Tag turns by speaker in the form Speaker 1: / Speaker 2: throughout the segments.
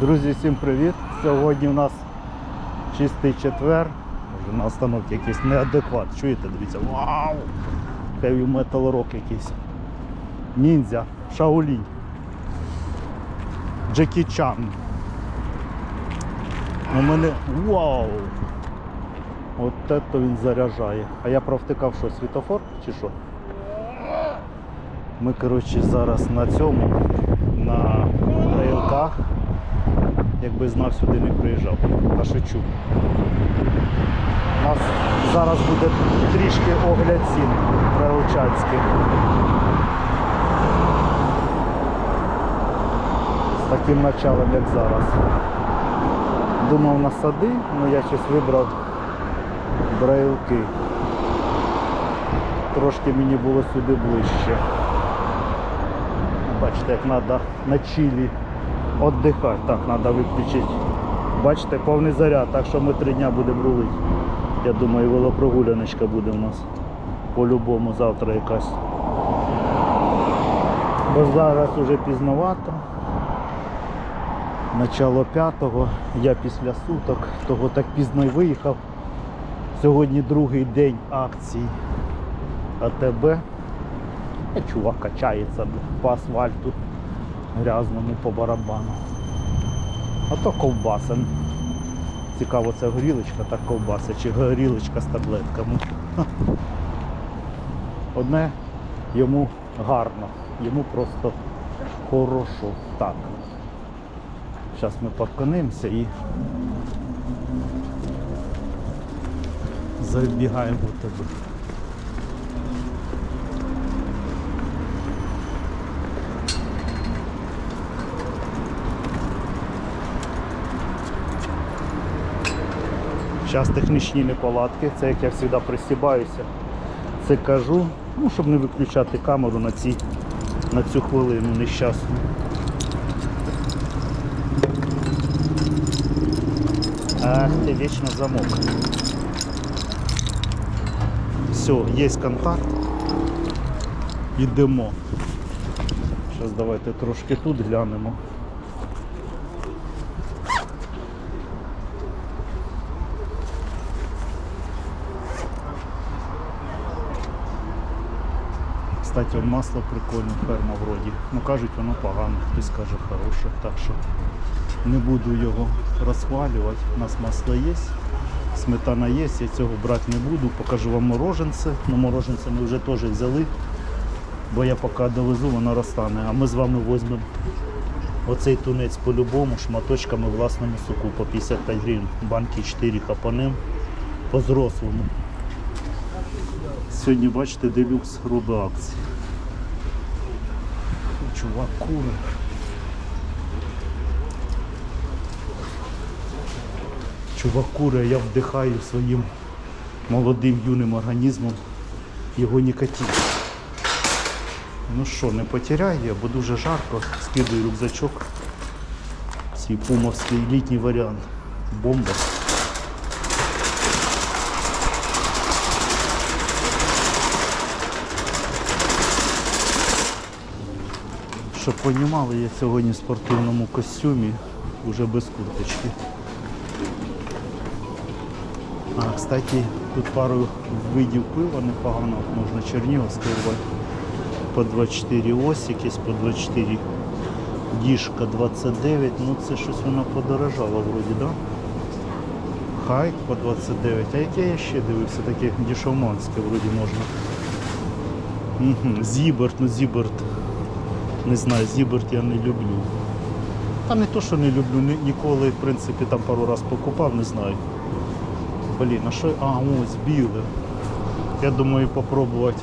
Speaker 1: Друзі, всім привіт! Сьогодні у нас чистий четвер. Може на остановці якийсь неадекват. Чуєте, дивіться, вау! Heavy metal rock якийсь. Ніндзя, Шаолінь. Джекі Чан. У мене вау! От це він заряджає. А я провтикав що, світофор чи що? Ми, коротше, зараз на цьому, на рейлках. Якби знав, сюди не приїжджав. Та шучу. У нас зараз буде трішки огляд цін прилучанських. З таким началом, як зараз. Думав на сади, але я щось вибрав брейлки. Трошки мені було сюди ближче. Бачите, як треба на чилі віддихати. Так, треба виключити. Бачите, повний заряд, так що ми три дня будемо рулити. Я думаю, велопрогуляночка буде у нас. По-любому завтра якась. Бо зараз уже пізновато. Начало п'ятого. Я після суток, того так пізно й виїхав. Сьогодні другий день акцій АТБ. А чувак качається по асфальту грязному по барабану. А то ковбаса. Цікаво, це горілочка та ковбаса, чи горілочка з таблетками. Одне йому гарно, йому просто хорошо. Так. Зараз ми парканимося і забігаємо в. Зараз технічні неполадки, це як я завжди пристібаюся. Це кажу, ну, щоб не виключати камеру на, ці, на цю хвилину нещасну. Ах, ти вічно замок. Все, є контакт. Йдемо. Зараз давайте трошки тут глянемо. Кстати, масло прикольне, ферма вроді. Ну кажуть, воно погане, хтось каже хороше, так що не буду його розхвалювати. У нас масло є, сметана є, я цього брати не буду. Покажу вам мороженце. Ну мороженце ми вже теж взяли, бо я поки довезу, воно розтане. А ми з вами візьмемо оцей тунець по-любому, шматочками власному соку по 55 гривень. Банки 4 хапанем по-зрослому. Сьогодні, бачите, делюкс робить акції. Чувак кури. Чувак кури, я вдихаю своїм молодим юним організмом його нікотин. Ну що, не потеряй я, бо дуже жарко. Скидаю рюкзачок. Свій пумовський літній варіант. Бомба. Щоб понімали, я сьогодні в спортивному костюмі, вже без курточки. А, кстати, тут пару видів пива непогано, можна чернігівське. По 24 ось якесь, по 24 діжка 29, ну це щось воно подорожало вроді, да? Хайк по 29. А яке я ще дивився, таке дешевманське вроді можна. Угу. Зіберт, ну Зіберт. Не знаю, Зіберт я не люблю. Та не то, що не люблю, ні- ніколи, в принципі, там пару раз покупав, не знаю. Блін, а що? А, ось біле. Я думаю попробувати.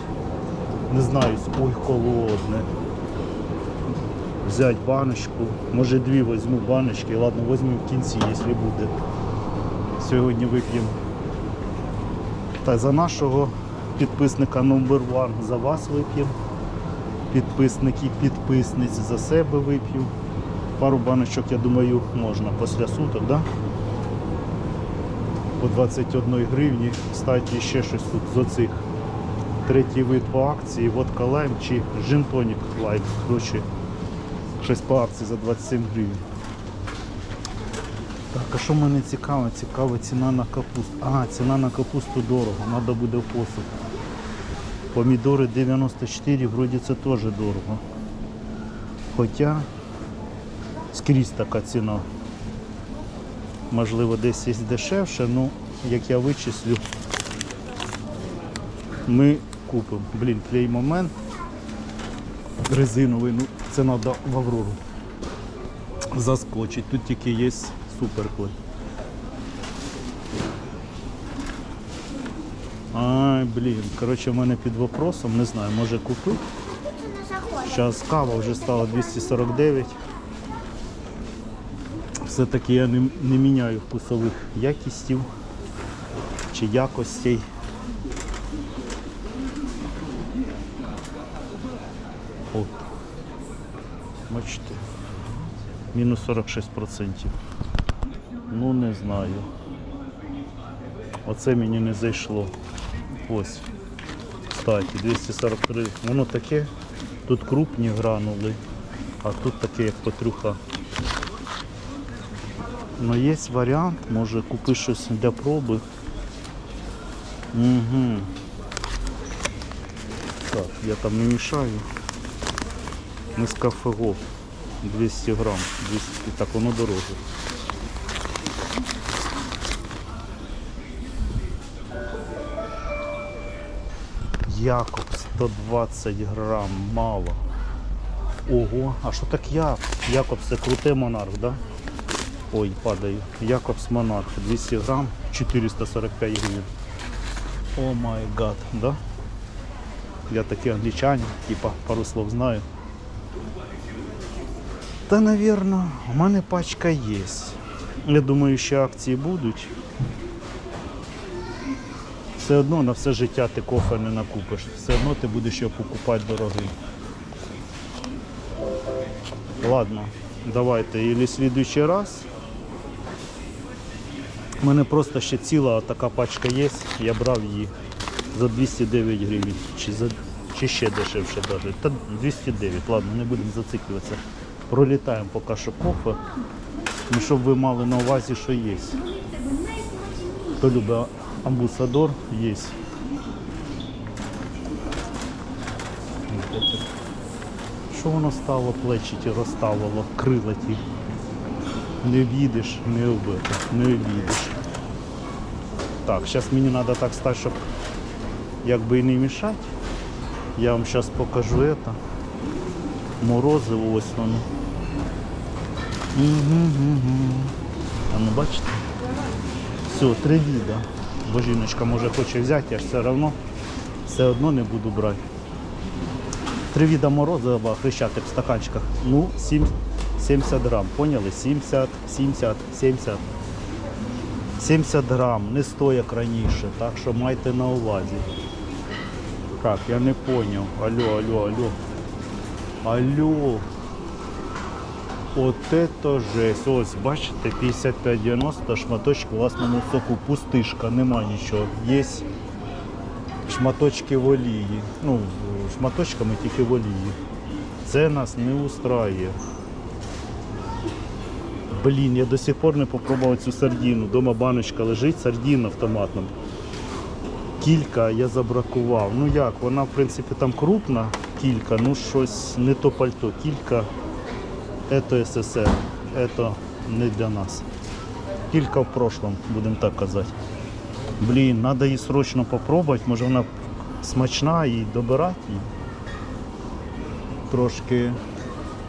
Speaker 1: Не знаю, ой, холодне. Взять баночку. Може дві візьму баночки. Ладно, візьму в кінці, якщо буде. Сьогодні вип'ємо. Та за нашого підписника номер one за вас вип'ємо. Підписники, підписниці за себе вип'ю. Пару баночок, я думаю, можна після суток, да? По 21 гривні. Кстати, ще щось тут з оцих. Третій вид по акції, водка лайм чи джин тонік лайм. Коротше, щось по акції за 27 гривень. Так, а що мене цікаво? Цікава ціна на капусту. А, ціна на капусту дорого, треба буде в посуд. Помідори 94, вроді це теж дорого. Хоча скрізь така ціна. Можливо, десь є дешевше, ну як я вичислю, ми купимо. Блін, клей момент резиновий, ну це треба в Аврору заскочить. Тут тільки є суперклей. Ай, блін, коротше, в мене під вопросом, не знаю, може купити. Зараз кава вже стала 249. Все-таки я не, не міняю вкусових якістів чи якостей. От. Бачите. Мінус 46%. Ну не знаю. Оце мені не зайшло. Ось. Кстати, 243. Воно таке. Тут крупні гранули, а тут таке, як петрюха. Ну є варіант, може купи щось для проби. Угу. Так, я там не мішаю. Нескафе Гоф. 200 грам. 200, так воно дороже. Якоб 120 грам, мало. Ого, а що так я? Якоб це крутий монарх, да? Ой, падаю. Якобс монарх 200 грам, 445 гривень. О май гад, да? Я такий англічанин, типа пару слов знаю. Та, наверное, у мене пачка є. Я думаю, що акції будуть. Все одно на все життя ти кофе не накупиш. Все одно ти будеш його покупати дорогий. Ладно, давайте, і слідуючий раз. У мене просто ще ціла така пачка є, я брав її за 209 гривень, чи, за, чи ще дешевше навіть. Та 209, ладно, не будемо зациклюватися. Пролітаємо поки що кофе. Ну, щоб ви мали на увазі, що є. Хто любить амбусадор, є. Що воно стало плечі ті розставило, крила ті. Не в'їдеш, не вбити, не обійдеш. Так, зараз мені треба так стати, щоб якби і не мішати. Я вам зараз покажу это. Морозиво ось воно. Угу-гу-гу. А ну бачите? Все, три віда. Бо жіночка може хоче взяти, я ж все одно все одно не буду брати. Три віда морозива хрещатик в стаканчиках. Ну, 7, 70 грам. Поняли? 70, 70, 70. 70 грам, не 100 як раніше, так що майте на увазі. Так, я не поняв. Алло, алло, алло. Алло. От это жесть. Ось, бачите, 55,90 шматочки власному соку. Пустишка, нема нічого. Є шматочки в олії. Ну, шматочками тільки в олії. Це нас не устраює. Блін, я до сих пор не попробував цю сардіну. Дома баночка лежить, сардіна в. Кілька я забракував. Ну як, вона в принципі там крупна, кілька, ну щось не то пальто. Кілька це СССР, це не для нас. Кілька в прошлом, будемо так казати. Блін, треба її срочно попробувати, може вона смачна і добирати. Трошки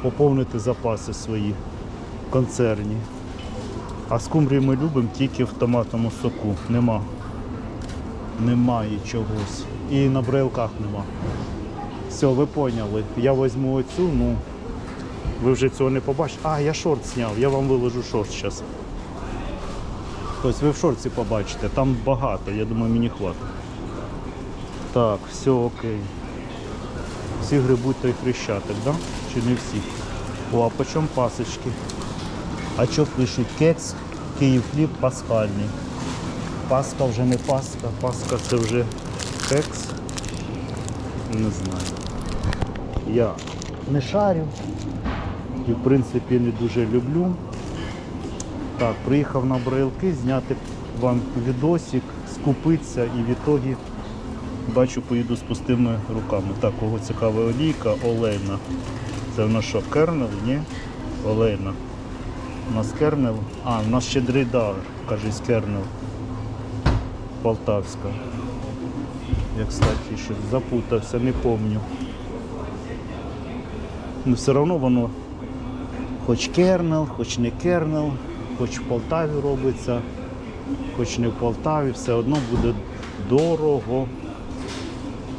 Speaker 1: поповнити запаси свої концерні. А скумбрію ми любимо тільки в томатному соку. Нема. Немає чогось. І на брелках нема. Все, ви поняли. Я візьму оцю, ну ви вже цього не побачите. А, я шорт зняв, я вам виложу шорт зараз. Тобто ви в шорті побачите, там багато, я думаю, мені хватить. Так, все окей. Всі грибуть той хрещатик, да? Чи не всі? О, а по чому пасочки? А що пишуть? Кекс, Київ хліб пасхальний. Паска вже не паска, паска це вже кекс. Не знаю. Я не шарю і в принципі не дуже люблю. Так, приїхав на брайлки, зняти вам відосик, скупитися і в ітогі бачу, поїду з пустими руками. Так, кого цікава олійка, олейна. Це в нас що, кернел? Ні? Олейна. У нас кернел. А, у нас щедрий дар, кажуть, кернел. Полтавська. Я, кстати, щось запутався, не помню. Ну, все одно воно хоч кернел, хоч не кернел, хоч в Полтаві робиться, хоч не в Полтаві, все одно буде дорого.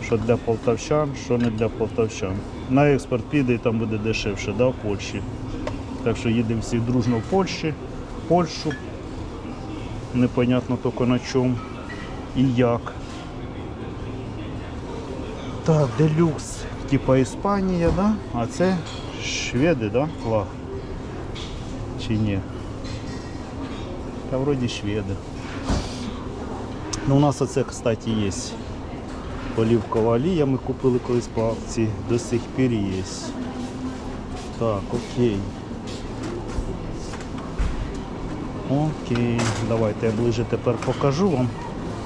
Speaker 1: Що для полтавчан, що не для полтавчан. На експорт піде і там буде дешевше, да, в Польщі. Так що їдемо всі дружно в Польщі, Польщу. Непонятно тільки на чому і як. Так, делюкс, типа Іспанія, да? А це шведи, да? Флаг? Чи ні? Та вроді шведи. Ну, у нас оце, кстати, є. Олівкова олія ми купили колись по акції, до сих пір є. Так, окей. Окей, давайте я ближе тепер покажу вам.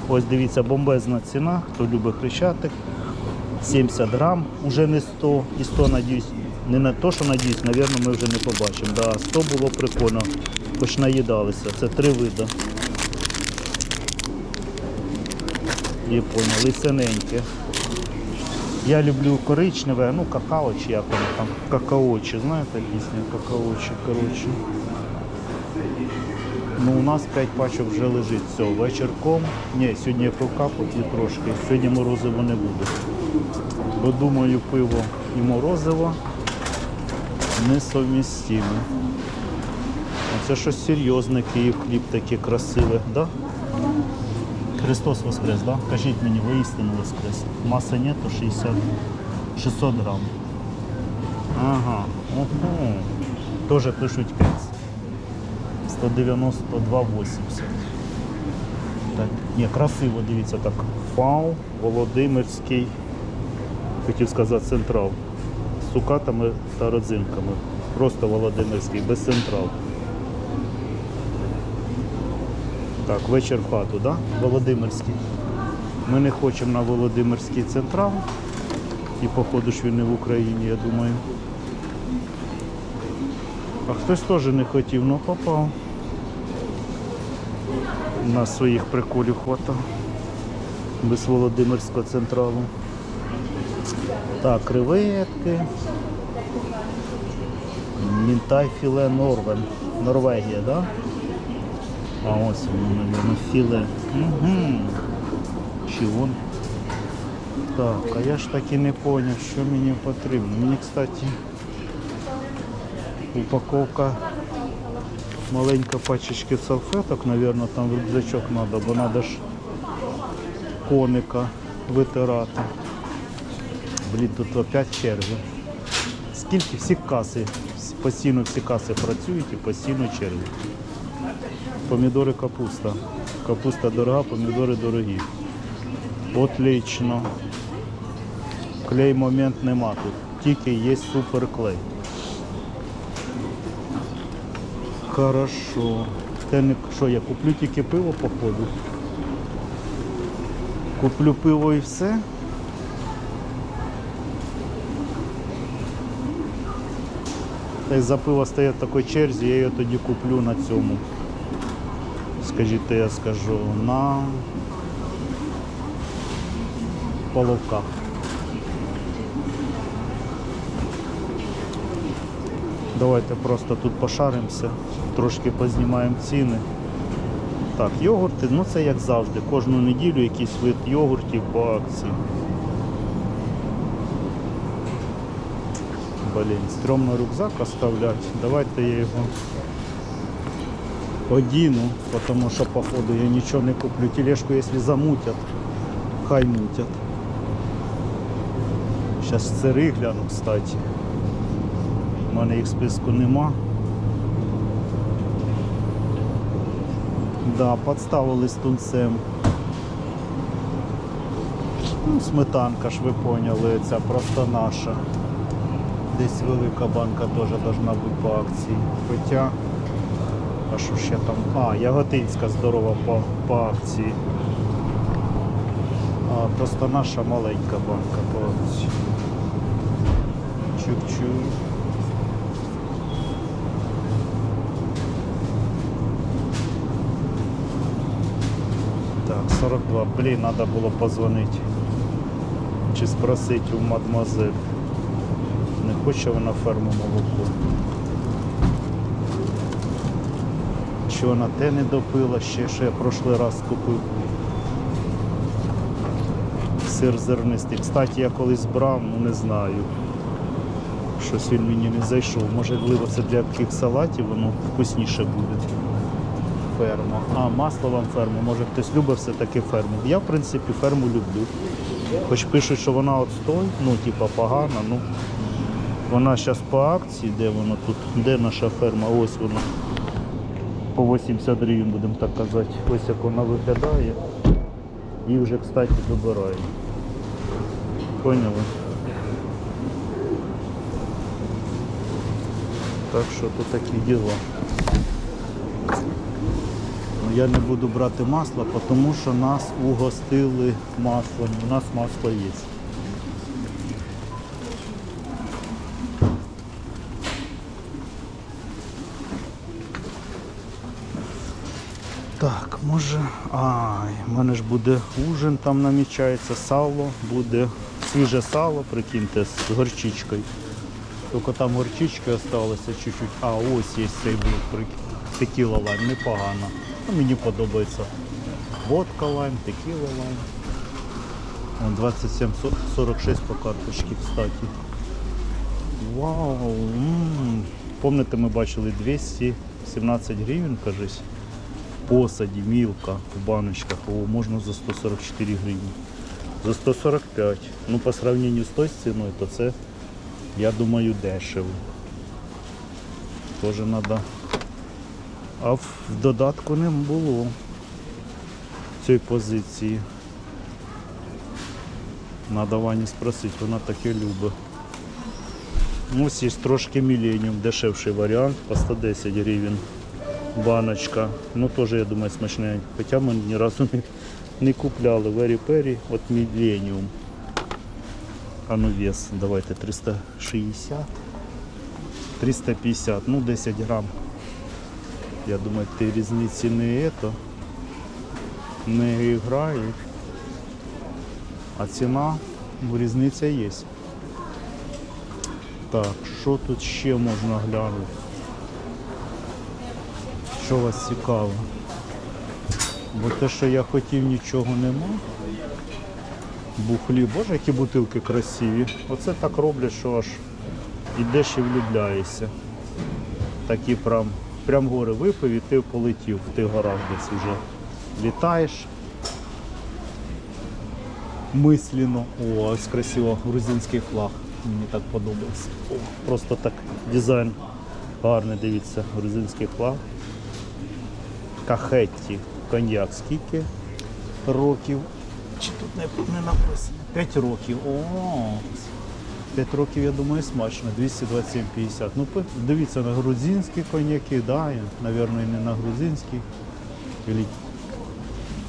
Speaker 1: Ось дивіться, бомбезна ціна, хто любить хрещатик. 70 грам, уже не 100 і 100, надіюсь, не на то, що надіюсь, напевно, ми вже не побачимо. Да, 100 було прикольно, хоч наїдалися. Це три види. Я понял. Я люблю коричневе, ну какао чи як воно там, какаочі, знаєте пісня какаочі, коротше. Ну у нас 5 пачок вже лежить. Все, вечірком. Ні, сьогодні я пив капот і трошки. Сьогодні морозиво не буде. Бо думаю, пиво і морозиво несовмістимо. Це щось серйозне, Київ хліб таке красиве, да? Христос Воскрес, да? Кажіть мені, воістину Воскрес. Маса нету 60, 600 грам. Ага, ого. Тоже пишуть кекс. 192,80. Так, ні, красиво, дивіться так. Фау, Володимирський, хотів сказати централ. З цукатами та родзинками. Просто Володимирський, без централ. Так, вечір в хату, да? Володимирський. Ми не хочемо на Володимирський централ. І походу ж він не в Україні, я думаю. А хтось теж не хотів, але попав. На своїх приколів хватав. Без Володимирського централу. Так, креветки. Мінтай філе Норвен. Норвегія, да? А ось воно, мабуть, філе. Угу. Чи вон? Так, а я ж так і не зрозумів, що мені потрібно. Мені, кстати, упаковка маленька пачечки салфеток, наверное, там в рюкзачок треба, бо треба ж коника витирати. Блін, тут опять черги. Скільки всі каси, постійно всі каси працюють і постійно черги. Помідори капуста. Капуста дорога, помідори дорогі. Отлично. Клей момент нема тут. Тільки є суперклей. Хорошо. Те не що, я куплю тільки пиво походу. Куплю пиво і все. Та й за пиво стоять в такій черзі, я його тоді куплю на цьому. Скажіть, я скажу, на половках. Давайте просто тут пошаримося, трошки познімаємо ціни. Так, йогурти, ну це як завжди. Кожну неділю якийсь вид йогуртів по акції. Блін, стрьомно рюкзак оставлять. Давайте я його одіну, тому що походу я нічого не куплю. Тележку, якщо замутять, хай мутять. Зараз сири гляну, кстати. У мене їх в списку нема. Да, подставили з тунцем. Ну, сметанка ж ви поняли, ця просто наша. Десь велика банка теж должна бути по акції. Хоча, а що ще там. А, Яготинська здорова по, по акції. А, просто наша маленька банка по акції. Чук-чук. Так, 42. Блін, треба було позвонити. Чи спросити у мадмазель. Хоче вона ферму молоко. Чи вона те не допила ще, що я прошлий раз купив. Сир зернистий. Кстати, я колись брав, ну не знаю. Щось він мені не зайшов. Можливо, це для таких салатів воно вкусніше буде. Ферма. А, масло вам ферму. Може хтось любить все-таки ферму. Я, в принципі, ферму люблю. Хоч пишуть, що вона отстой, ну, типа погана, ну. Вона зараз по акції, де воно тут, де наша ферма, ось вона. По 80 гривень, будемо так казати. Ось як вона виглядає. І вже, кстати, добирають. Поняли? Так що тут такі діла. Ну, Я не буду брати масло, тому що нас угостили маслом. У нас масло є. Так, може. Ай, в мене ж буде ужин, там намічається, сало, буде свіже сало, прикиньте, з горчичкою. Тільки там горчички залишилося чуть-чуть. А, ось є цей був текіла лайм, непогано. Ну, мені подобається. Водка лайм, текіла лайм. 27,46 по карточці, кстати. Вау! м. Помните, ми бачили 217 гривень, кажись. Посаді, мілка, в баночках. О, можна за 144 гривні. За 145. Ну, по сравненню з тою ціною, то це, я думаю, дешево. Тоже треба. А в додатку не було цієї позиції. Надо Вані спросити, вона таке любить. Ну, Ось є трошки міленіум, дешевший варіант по 110 гривень баночка. Ну теж, я думаю, смачне. Хоча ми ні разу не, не купляли. Very Perry от Millennium. А ну вес, давайте 360. 350, ну 10 грам. Я думаю, ти різниці не это, не грає. А ціна, різниця є. Так, що тут ще можна глянути? Що вас цікаво? Бо те, що я хотів, нічого нема. Бухлі, боже, які бутилки красиві. Оце так роблять, що аж ідеш і влюбляєшся. Такі прям, прям гори випив і ти полетів в тих горах десь вже. Літаєш. Мислено. О, ось красиво, грузинський флаг. Мені так подобається. О, просто так дизайн гарний, дивіться, грузинський флаг. Кахетті, коньяк скільки років. Чи тут не, не написано? 5 років. О, 5 років, я думаю, смачно. 227,50. Ну, дивіться на грузинські коньяки, да, і, напевно, і не на грузинські.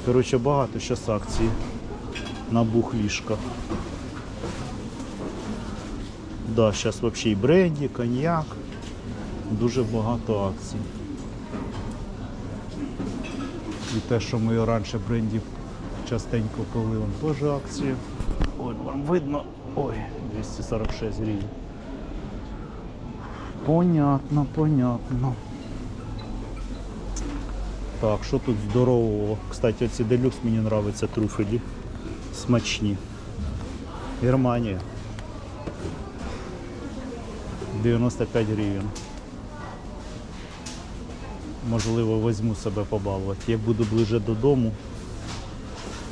Speaker 1: Коротше, багато зараз акцій на бухлішках. Да, зараз взагалі і бренді, коньяк. Дуже багато акцій. І те, що ми раніше брендів частенько пили, вон теж акції. Ой, вам видно. Ой, 246 гривень. Понятно, понятно. Так, що тут здорового? Кстати, оці делюкс мені подобаються труфелі. Смачні. Германія. 95 гривень. Можливо, візьму себе побалувати. Як буду ближе додому,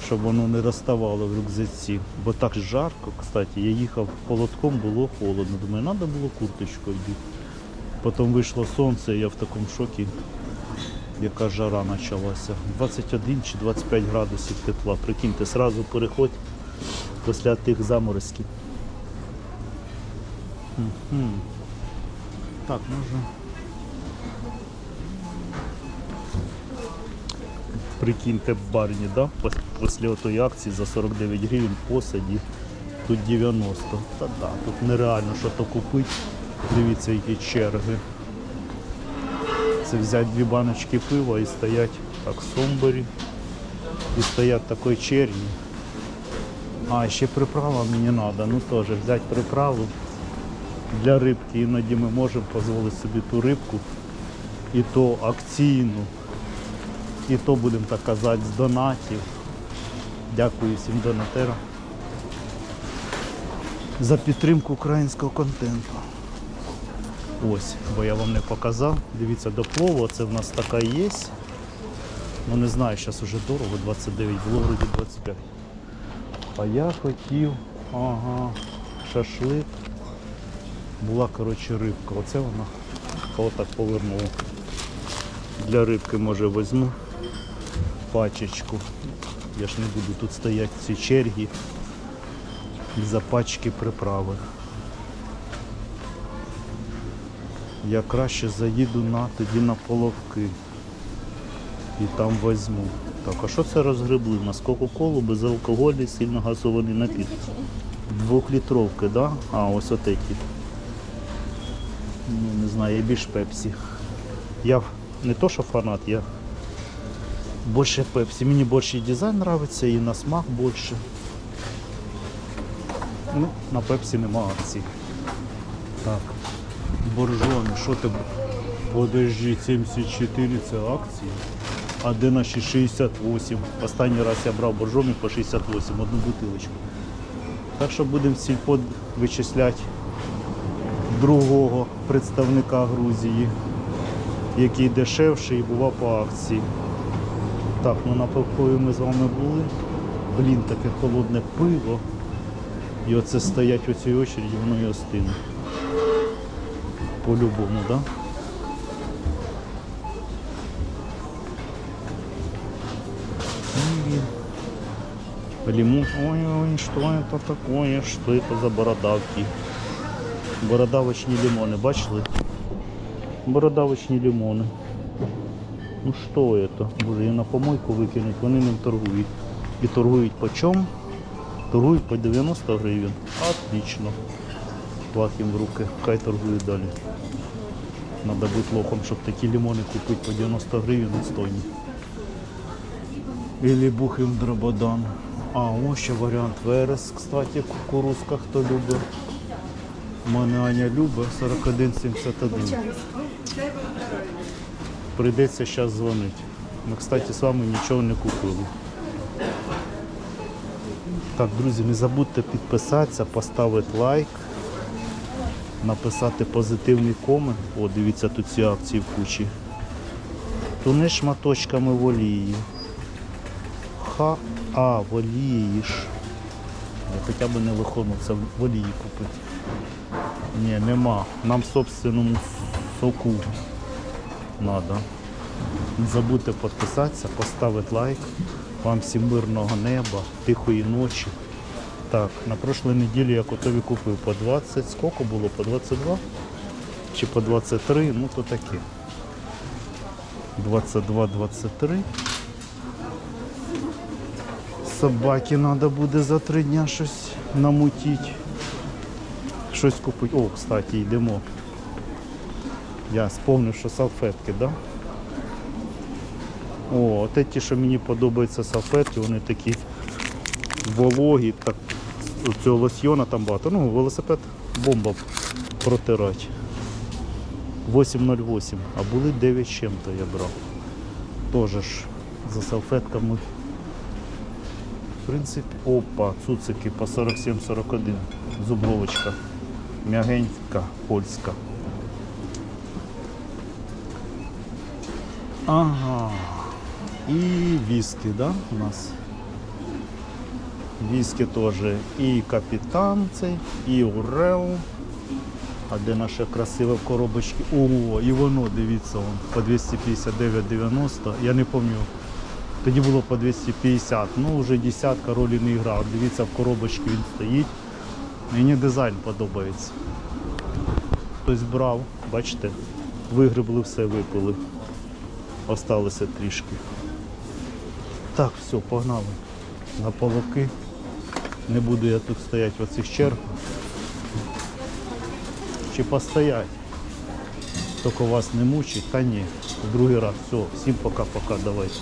Speaker 1: щоб воно не розставало в рюкзаці. Бо так жарко, кстати, я їхав холодком, було холодно. Думаю, треба було курточку одіти. Потім вийшло сонце, і я в такому шокі, яка жара почалася. 21 чи 25 градусів тепла. Прикиньте, сразу переходь після тих заморозків. Так, може. Прикиньте барні, да? Після отої акції за 49 гривень посаді. Тут 90. Та да, тут нереально що то купити. Дивіться, які черги. Це взяти дві баночки пива і стоять так сомбері. І стоять такої черги. А, ще приправа мені треба. Ну теж взяти приправу для рибки. Іноді ми можемо дозволити собі ту рибку і то акційну. І то будемо так казати з донатів. Дякую всім донатерам за підтримку українського контенту. Ось, бо я вам не показав. Дивіться, до плову, це в нас така є. Ну не знаю, зараз вже дорого, 29, було вроді 25. А я хотів, ага, шашлик. Була, коротше, рибка. Оце вона отак повернула. Для рибки може візьму пачечку. Я ж не буду тут стояти ці черги за пачки приправи. Я краще заїду на тоді на половки і там візьму. Так, а що це розгребли? Нас Кока-Колу, безалкогольний, сильно газований напій. Двохлітровки, да? А, ось от. Ну, не знаю, я більш пепсі. Я не то, що фанат, я більше пепсі. Мені більше і дизайн подобається, і на смак більше. Ну, на пепсі нема акцій. Так. Боржоми, що ти? Подожди, 74 це акції. А де наші 68? Останній раз я брав боржомі по 68, одну бутилочку. Так що будемо сільпо вичисляти другого представника Грузії, який дешевший і бував по акції. Так, ну на пивкові ми з вами були. Блін, таке холодне пиво. І оце стоять у цій очереді, воно і остине. По-любому, так? Да? Лимон. Ой-ой, что это такое? Что это за бородавки? Бородавочні лимони, бачили? Бородавочні лимони. Ну що это? Боже, її на помойку викинуть, вони ним торгують. І торгують по чому? Торгують по 90 гривень. Отлично. Флаг в руки, хай торгують далі. Надо бути лохом, щоб такі лимони купити по 90 гривень відстойні. Или бухим дрободан. А, ось ще варіант верес, кстати, кукурузка, хто любить. У мене Аня любить 41,71. Прийдеться зараз дзвонити. Ми, кстати, з вами нічого не купили. Так, друзі, не забудьте підписатися, поставити лайк, написати позитивний комент. О, дивіться, тут ці акції в кучі. Туни шматочками в олії. Ха, а, в. Я хоча б не виходив це в олії купити. Ні, нема. Нам собственному соку треба. Не забудьте підписатися, поставити лайк. Вам всім мирного неба, тихої ночі. Так, на прошлій неділі я котові купив по 20, скільки було? По 22 чи по 23, ну то таке. 22-23. Собаки треба буде за три дня щось намутити. Щось купити. О, кстати, йдемо. Я сповнив, що салфетки, да? О, от ті, що мені подобаються салфетки, вони такі вологі, так цього лосьйона там багато. Ну, велосипед бомба протирати. 8,08, а були 9 з чим-то я брав. Тоже ж за салфетками. В принципі, опа, цуцики по 47-41. Зубровочка. М'ягенька, польська. Ага. І виски, да, у нас? Виски теж. І капітан цей, і Урел. А де наша красива коробочка? О, і воно, дивіться, вон, по 259,90. Я не пам'ятаю. Тоді було по 250. Ну, вже десятка ролі не грав. Дивіться, в коробочці він стоїть. Мені дизайн подобається. Хтось брав, бачите, вигребли все, випили. Осталося трішки. Так, все, погнали. На половки. Не буду я тут стояти в оцих чергах. Чи постоять? Тільки вас не мучить, та ні. В другий раз. Все, всім пока-пока, давайте.